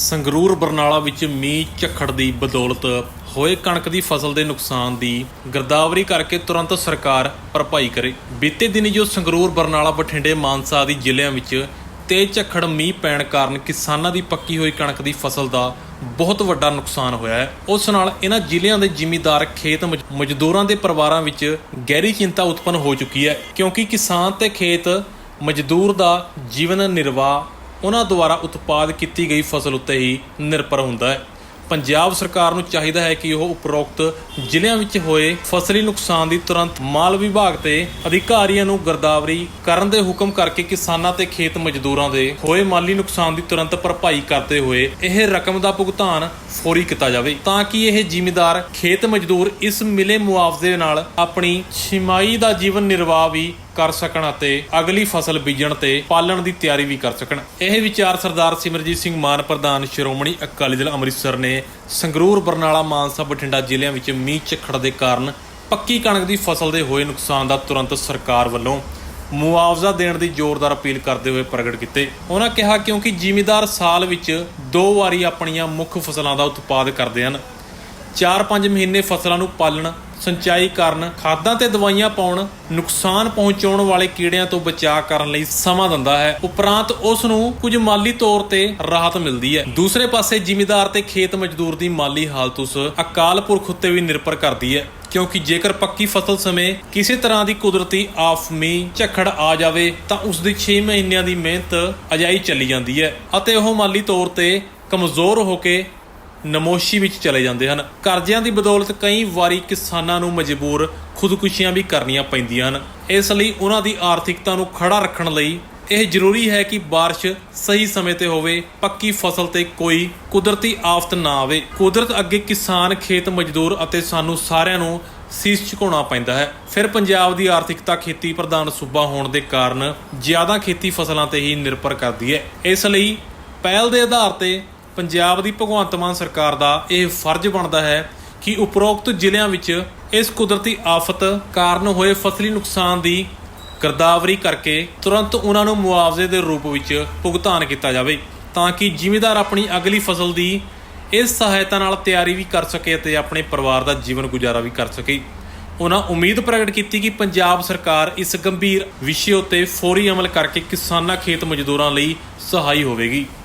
ਸੰਗਰੂਰ ਬਰਨਾਲਾ ਵਿੱਚ ਮੀਂਹ ਝੱਖੜ ਦੀ ਬਦੌਲਤ ਹੋਏ ਕਣਕ ਦੀ ਫਸਲ ਦੇ ਨੁਕਸਾਨ ਦੀ ਗਿਰਦਾਵਰੀ ਕਰਕੇ ਤੁਰੰਤ ਸਰਕਾਰ ਭਰਪਾਈ ਕਰੇ। ਬੀਤੇ ਦਿਨੀ ਜੋ ਸੰਗਰੂਰ, ਬਰਨਾਲਾ, ਬਠਿੰਡੇ, ਮਾਨਸਾ ਆਦਿ ਜ਼ਿਲ੍ਹਿਆਂ ਵਿੱਚ ਤੇਜ਼ ਝੱਖੜ ਮੀਂਹ ਪੈਣ ਕਾਰਨ ਕਿਸਾਨਾਂ ਦੀ ਪੱਕੀ ਹੋਈ ਕਣਕ ਦੀ ਫਸਲ ਦਾ ਬਹੁਤ ਵੱਡਾ ਨੁਕਸਾਨ ਹੋਇਆ ਹੈ। ਉਸ ਨਾਲ ਇਹਨਾਂ ਜ਼ਿਲ੍ਹਿਆਂ ਦੇ ਜ਼ਿਮੀਦਾਰ, ਖੇਤ ਮਜ਼- ਮਜ਼ਦੂਰਾਂ ਦੇ ਪਰਿਵਾਰਾਂ ਵਿੱਚ ਗਹਿਰੀ ਚਿੰਤਾ ਉਤਪੰਨ ਹੋ ਚੁੱਕੀ ਹੈ ਕਿਉਂਕਿ ਕਿਸਾਨ ਤੇ ਖੇਤ ਮਜ਼ਦੂਰ ਦਾ ਜੀਵਨ ਨਿਰਵਾਹ ਉਹਨਾਂ ਦੁਆਰਾ ਉਤਪਾਦ ਕੀਤੀ ਗਈ ਫਸਲ ਉੱਤੇ ਹੀ ਨਿਰਭਰ ਹੁੰਦਾ ਹੈ। ਪੰਜਾਬ ਸਰਕਾਰ ਨੂੰ ਚਾਹੀਦਾ ਹੈ ਕਿ ਉਹ ਉਪਰੋਕਤ ਜ਼ਿਲ੍ਹਿਆਂ ਵਿੱਚ ਹੋਏ ਫਸਲੀ ਨੁਕਸਾਨ ਦੀ ਤੁਰੰਤ ਮਾਲ ਵਿਭਾਗ ਤੇ ਅਧਿਕਾਰੀਆਂ ਨੂੰ ਗਰਦਾਵਰੀ ਕਰਨ ਦੇ ਹੁਕਮ ਕਰਕੇ ਕਿਸਾਨਾਂ ਤੇ ਖੇਤ ਮਜ਼ਦੂਰਾਂ ਦੇ ਹੋਏ ਮਾਲੀ ਨੁਕਸਾਨ ਦੀ ਤੁਰੰਤ ਭਰਪਾਈ ਕਰਦੇ ਹੋਏ ਇਹ ਰਕਮ ਦਾ ਭੁਗਤਾਨ ਫੌਰੀ ਕੀਤਾ ਜਾਵੇ ਤਾਂ ਕਿ ਇਹ ਜ਼ਿਮੀਦਾਰ, ਖੇਤ ਮਜ਼ਦੂਰ ਇਸ ਮਿਲੇ ਮੁਆਵਜ਼ੇ ਨਾਲ ਆਪਣੀ ਛਿਮਾਈ ਦਾ ਜੀਵਨ ਨਿਰਵਾਹ ਵੀ ਕਰ ਸਕਣ ਅਤੇ ਅਗਲੀ ਫਸਲ ਬੀਜਣ ਤੇ ਪਾਲਣ ਦੀ ਤਿਆਰੀ ਵੀ ਕਰ ਸਕਣ। ਇਹ ਵਿਚਾਰ ਸਰਦਾਰ ਸਿਮਰਜੀਤ ਸਿੰਘ ਮਾਨ, ਪ੍ਰਧਾਨ ਸ਼੍ਰੋਮਣੀ ਅਕਾਲੀ ਦਲ ਅੰਮ੍ਰਿਤਸਰ ਨੇ ਸੰਗਰੂਰ, ਬਰਨਾਲਾ, ਮਾਨਸਾ, ਬਠਿੰਡਾ ਜ਼ਿਲ੍ਹਿਆਂ ਵਿੱਚ ਮੀਂਹ ਝੱਖੜ ਦੇ ਕਾਰਨ ਪੱਕੀ ਕਣਕ ਦੀ ਫਸਲ ਦੇ ਹੋਏ ਨੁਕਸਾਨ ਦਾ ਤੁਰੰਤ ਸਰਕਾਰ ਵੱਲੋਂ ਮੁਆਵਜ਼ਾ ਦੇਣ ਦੀ ਜ਼ੋਰਦਾਰ ਅਪੀਲ ਕਰਦੇ ਹੋਏ ਪ੍ਰਗਟ ਕੀਤੇ। ਉਹਨਾਂ ਕਿਹਾ, ਕਿਉਂਕਿ ਜ਼ਿਮੀਦਾਰ ਸਾਲ ਵਿੱਚ ਦੋ ਵਾਰੀ ਆਪਣੀਆਂ ਮੁੱਖ ਫਸਲਾਂ ਦਾ ਉਤਪਾਦ ਕਰਦੇ ਹਨ। 4-5 ਮਹੀਨੇ ਫਸਲਾਂ ਨੂੰ ਪਾਲਣ ਸਿੰਚਾਈ ਕਰਨ, ਖਾਦਾਂ ਤੇ ਦਵਾਈਆਂ ਪਾਉਣ, ਨੁਕਸਾਨ ਪਹੁੰਚਾਉਣ ਵਾਲੇ ਕੀੜਿਆਂ ਤੋਂ ਬਚਾਅ ਕਰਨ ਲਈ ਸਮਾਂ ਦਿੰਦਾ ਹੈ। ਉਪਰੰਤ ਉਸ ਨੂੰ ਕੁਝ ਮਾਲੀ ਤੌਰ ਤੇ ਰਾਹਤ ਮਿਲਦੀ ਹੈ। ਦੂਸਰੇ ਪਾਸੇ ਜ਼ਿਮੀਦਾਰ ਤੇ ਖੇਤ ਮਜ਼ਦੂਰ ਦੀ ਮਾਲੀ ਹਾਲਤ ਉਸ ਅਕਾਲ ਪੁਰਖ ਉੱਤੇ ਵੀ ਨਿਰਭਰ ਕਰਦੀ ਹੈ, ਕਿਉਂਕਿ ਜੇਕਰ ਪੱਕੀ ਫਸਲ ਸਮੇਂ ਕਿਸੇ ਤਰ੍ਹਾਂ ਦੀ ਕੁਦਰਤੀ ਆਫ ਮੀਂਹ ਝੱਖੜ ਆ ਜਾਵੇ, ਤਾਂ ਉਸ ਦੀ 6 ਮਹੀਨਿਆਂ ਦੀ ਮਿਹਨਤ ਅਜਾਈ ਚਲੀ ਜਾਂਦੀ ਹੈ ਅਤੇ ਉਹ ਮਾਲੀ ਤੌਰ ਤੇ ਕਮਜ਼ੋਰ ਹੋ ਕੇ ਨਮੋਸ਼ੀ ਵਿੱਚ ਚਲੇ ਜਾਂਦੇ ਹਨ ਕਰਜ਼ਿਆਂ ਦੀ ਬਦੌਲਤ ਕਈ ਵਾਰੀ ਕਿਸਾਨਾਂ ਨੂੰ ਮਜਬੂਰ ਖੁਦਕੁਸ਼ੀਆਂ ਵੀ ਕਰਨੀਆਂ ਪੈਂਦੀਆਂ ਹਨ ਇਸ ਲਈ ਉਹਨਾਂ ਦੀ ਆਰਥਿਕਤਾ ਨੂੰ ਖੜਾ ਰੱਖਣ ਲਈ ਇਹ ਜ਼ਰੂਰੀ ਹੈ ਕਿ بارش ਸਹੀ ਸਮੇਂ ਤੇ ਹੋਵੇ ਪੱਕੀ ਫਸਲ ਤੇ ਕੋਈ ਕੁਦਰਤੀ ਆਫਤ ਨਾ ਆਵੇ ਕੁਦਰਤ ਅੱਗੇ ਕਿਸਾਨ ਖੇਤ ਮਜ਼ਦੂਰ ਅਤੇ ਸਾਨੂੰ ਸਾਰਿਆਂ ਨੂੰ ਸੀਸ ਝੁਕਾਉਣਾ ਪੈਂਦਾ ਹੈ ਫਿਰ ਪੰਜਾਬ ਦੀ ਆਰਥਿਕਤਾ ਖੇਤੀ ਪ੍ਰਧਾਨ ਸੂਬਾ ਹੋਣ ਦੇ ਕਾਰਨ ਜ਼ਿਆਦਾ ਖੇਤੀ ਫਸਲਾਂ ਤੇ ਹੀ ਨਿਰਭਰ ਕਰਦੀ ਹੈ ਇਸ ਲਈ ਪਹਿਲ ਦੇ ਆਧਾਰ ਤੇ ਪੰਜਾਬ ਦੀ ਭਗਵੰਤ ਮਾਨ ਸਰਕਾਰ ਦਾ ਇਹ ਫਰਜ਼ ਬਣਦਾ ਹੈ ਕਿ ਉਪਰੋਕਤ ਜ਼ਿਲ੍ਹਿਆਂ ਵਿੱਚ ਇਸ ਕੁਦਰਤੀ ਆਫਤ ਕਾਰਨ ਹੋਏ ਫਸਲੀ ਨੁਕਸਾਨ ਦੀ ਗਰਦਾਵਰੀ ਕਰਕੇ ਤੁਰੰਤ ਉਹਨਾਂ ਨੂੰ ਮੁਆਵਜ਼ੇ ਦੇ ਰੂਪ ਵਿੱਚ ਭੁਗਤਾਨ ਕੀਤਾ ਜਾਵੇ, ਤਾਂ ਕਿ ਜ਼ਿਮੀਂਦਾਰ ਆਪਣੀ ਅਗਲੀ ਫਸਲ ਦੀ ਇਸ ਸਹਾਇਤਾ ਨਾਲ ਤਿਆਰੀ ਵੀ ਕਰ ਸਕੇ ਅਤੇ ਆਪਣੇ ਪਰਿਵਾਰ ਦਾ ਜੀਵਨ ਗੁਜ਼ਾਰਾ ਵੀ ਕਰ ਸਕੇ। ਉਹਨਾਂ ਉਮੀਦ ਪ੍ਰਗਟ ਕੀਤੀ ਕਿ ਪੰਜਾਬ ਸਰਕਾਰ ਇਸ ਗੰਭੀਰ ਵਿਸ਼ੇ ਉੱਤੇ ਫੌਰੀ ਅਮਲ ਕਰਕੇ ਕਿਸਾਨਾਂ ਖੇਤ ਮਜ਼ਦੂਰਾਂ ਲਈ ਸਹਾਈ ਹੋਵੇਗੀ।